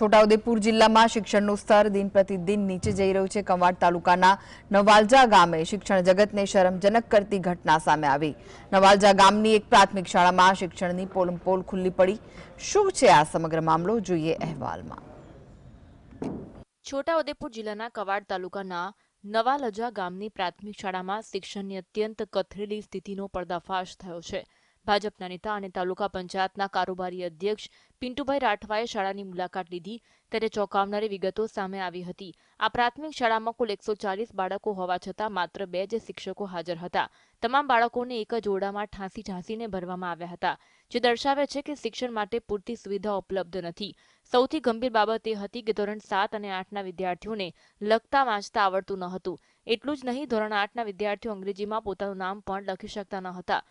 છોટાઉદેપુર જિલ્લામાં શિક્ષણનું સ્તર દિન પ્રતિદિન નીચે જઈ રહ્યું છે. કવાડ તાલુકાના નવાલજા ગામે શિક્ષણ જગતને શરમજનક કરતી ઘટના સામે આવી. નવાલજા ગામની એક પ્રાથમિક શાળામાં શિક્ષણની પોલમપોલ ખુલ્લી પડી. શું છે આ સમગ્ર મામલો? જોઈએ અહેવાલમાં. છોટાઉદેપુર જિલ્લાના કવાડ તાલુકાના નવાલજા ગામની પ્રાથમિક શાળામાં શિક્ષણની અત્યંત કથરેલી સ્થિતિનો પર્દાફાશ થયો છે. ભાજપના નેતા અને તાલુકા પંચાયતના કારોબારી અધ્યક્ષ પિન્ટુભાઈ રાઠવાએ શાળાની મુલાકાત લીધી. ત્યારે ચોંકાવનારી વિગતો સામે આવી હતી. આ પ્રાથમિક શાળામાં કુલ એકસો બાળકો હોવા છતાં માત્ર બે જ શિક્ષકો હાજર હતા. તમામ બાળકોને એક જ ઓરડામાં ઠાંસી ઠાંસીને ભરવામાં આવ્યા હતા, જે દર્શાવે છે કે શિક્ષણ માટે પૂરતી સુવિધા ઉપલબ્ધ નથી. સૌથી ગંભીર બાબત એ હતી કે ધોરણ સાત અને આઠના વિદ્યાર્થીઓને લખતા વાંચતા આવડતું ન હતું. એટલું જ નહીં, ધોરણ આઠના વિદ્યાર્થીઓ અંગ્રેજીમાં પોતાનું નામ પણ લખી શકતા ન હતા.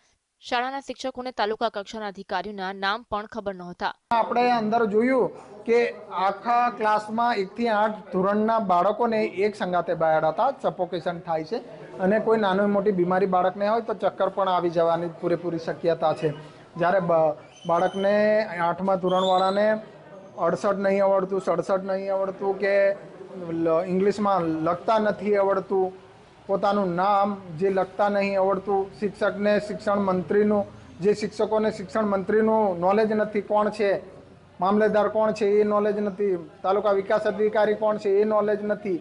શાળાના શિક્ષકોને તાલુકા કક્ષાના અધિકારીઓના નામ પણ ખબર નહોતા. આપણે અંદર જોયું કે આખા ક્લાસમાં એકથી આઠ ધોરણના બાળકોને એક સંગાતે બેહાડ્યા હતા, સફોકેશન થાય છે અને કોઈ નાની મોટી બીમારી બાળકને હોય તો ચક્કર પણ આવી જવાની પૂરેપૂરી શક્યતા છે. જ્યારે બાળકને આઠમા ધોરણવાળાને અડસઠ નહીં આવડતું, સડસઠ નહીં આવડતું કે ઇંગ્લિશમાં લખતા નથી આવડતું પોતાનું નામ જે લખતા નહીં આવડતું શિક્ષકને શિક્ષણ મંત્રીનું, જે શિક્ષકોને શિક્ષણ મંત્રીનું નોલેજ નથી કોણ છે, મામલેદાર કોણ છે, એ નોલેજ નથી, તાલુકા વિકાસ અધિકારી કોણ છે, એ નોલેજ નથી.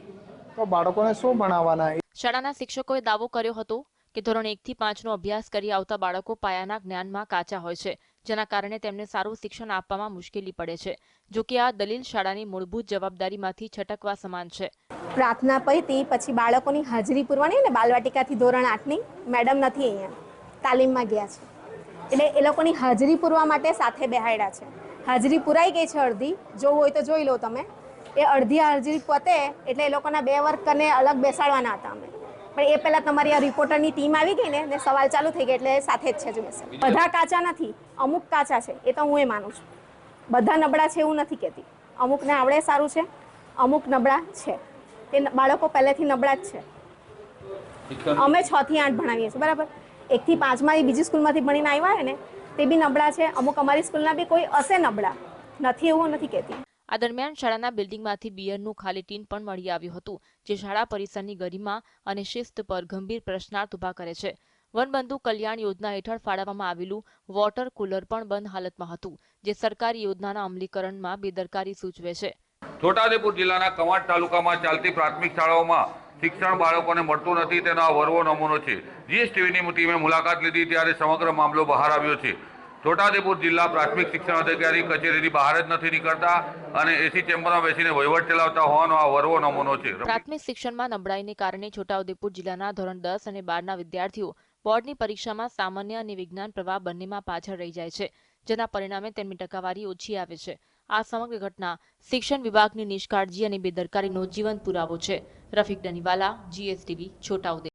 તો બાળકોને શું ભણાવવાના? શાળાના શિક્ષકોએ દાવો કર્યો હતો કે ધોરણ એકથી પાંચનો અભ્યાસ કરી આવતા બાળકો પાયાના જ્ઞાનમાં કાચા હોય છે, જેના કારણે તેમને સારું શિક્ષણ આપવામાં મુશ્કેલી પડે છે. જો કે આ દલીલ શાળાની મૂળભૂત જવાબદારીમાંથી છટકવા સમાન છે. પ્રાર્થના પૈતી પછી બાળકોની હાજરી પૂરવાની ને, બાલવાટિકાથી ધોરણ આઠની, મેડમ નથી અહીંયા, તાલીમમાં ગયા છે. એટલે એ લોકોની હાજરી પૂરવા માટે સાથે બેહાડ્યા છે. હાજરી પુરાઈ ગઈ છે અડધી જોવું હોય તો જોઈ લો તમે. એ અડધી હાજરી પતે, એટલે એ લોકોના બે વર્કરને અલગ બેસાડવાના હતા અમે. પણ એ પહેલાં તમારી આ રિપોર્ટરની ટીમ આવી ગઈ ને ને સવાલ ચાલુ થઈ ગયા એટલે એ સાથે જ છે જ બેસે બધા કાચા નથી અમુક કાચા છે એ તો હું એ માનું છું. બધા નબળા છે એવું નથી કહેતી. અમુકને આવડે સારું છે અમુક નબળા છે. તે બાળકો પહેલેથી નબળા જ છે. અમે છ થી આઠ ભણાવીએ છીએ બરાબર? એકથી પાંચમાં એ બીજી સ્કૂલમાંથી ભણીને આવ્યા હોય ને તે બી નબળા છે અમુક અમારી સ્કૂલના બી કોઈ હશે નબળા. નથી એવું નથી કહેતી. આ દરમિયાન શાળાના બિલ્ડિંગમાંથી બિયરનું ખાલી ટીન પણ મળી આવ્યું હતું, જે શાળા પરિસરની ગરિમા અને શિસ્ત પર ગંભીર પ્રશ્નાર્થ ઊભા કરે છે. વનબંધુ કલ્યાણ યોજના હેઠળ ફાળવવામાં આવેલું વોટર કુલર પણ બંધ હાલતમાં હતું, જે સરકારી યોજનાના અમલીકરણમાં બેદરકારી સૂચવે છે. છોટાઉદેપુર જિલ્લાના કવાંટ તાલુકામાં ચાલતી પ્રાથમિક શાળાઓમાં શિક્ષણ બાળકોને મળતું નથી, તેનો આ વરવો નમૂનો છે. જીએસટીવીની ટીમે મુલાકાત લીધી, ત્યારે સમગ્ર મામલો બહાર આવ્યો છે. છોટાઉદેપુર જિલ્લા પ્રાથમિક શિક્ષણ અધિકારી કચેરીની બહાર જ નથી નીકળતા અને એસી ચેમ્બરમાં બેસીને વહીવટ ચલાવતા હોવાનો આ વરવો નમૂનો છે. પ્રાથમિક શિક્ષણમાં નબળાઈને કારણે છોટાઉદેપુર જિલ્લાના ધોરણ દસ અને બારના વિદ્યાર્થીઓ બોર્ડની પરીક્ષામાં સામાન્ય અને વિજ્ઞાન પ્રવાહ બંનેમાં પાછળ રહી જાય છે, જેના પરિણામે તેમની ટકાવારી ઓછી આવે છે. આ સમગ્ર ઘટના શિક્ષણ વિભાગની નિષ્કાળજી અને બેદરકારીનો જીવંત પુરાવો છે. રફીક ડનીવાલા જીએસટીવી છોટાઉદેપુર.